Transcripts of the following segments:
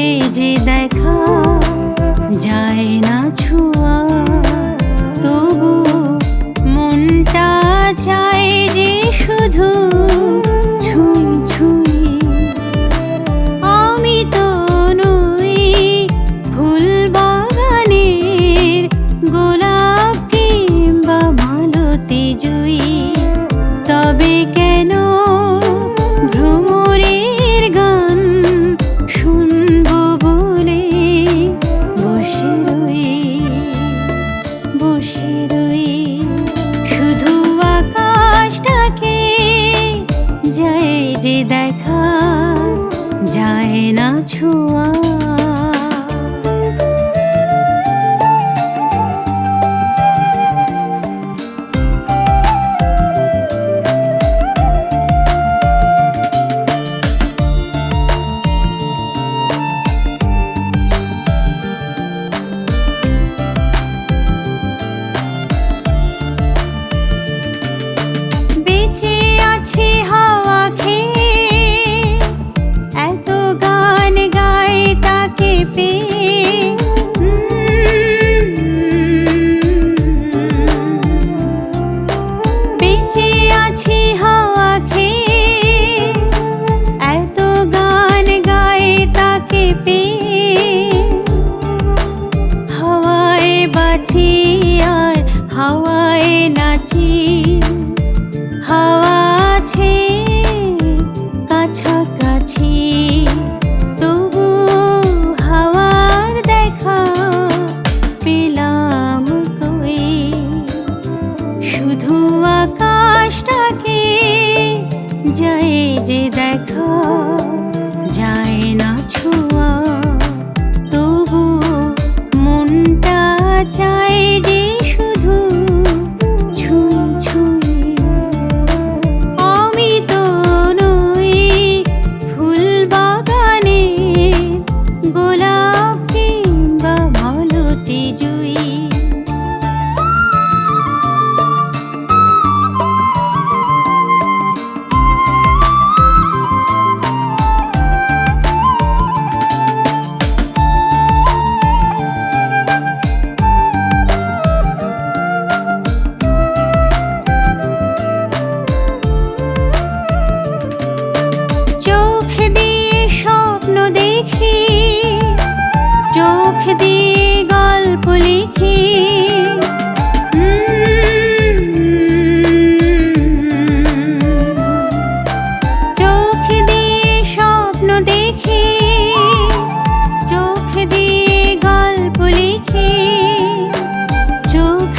এই যে দেখা যায় না ছোঁয়া তবু মনটা চাই যে শুধু দেখা যে দেখা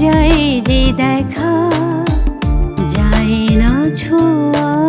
যায় যে দেখা যায় না ছোঁয়া।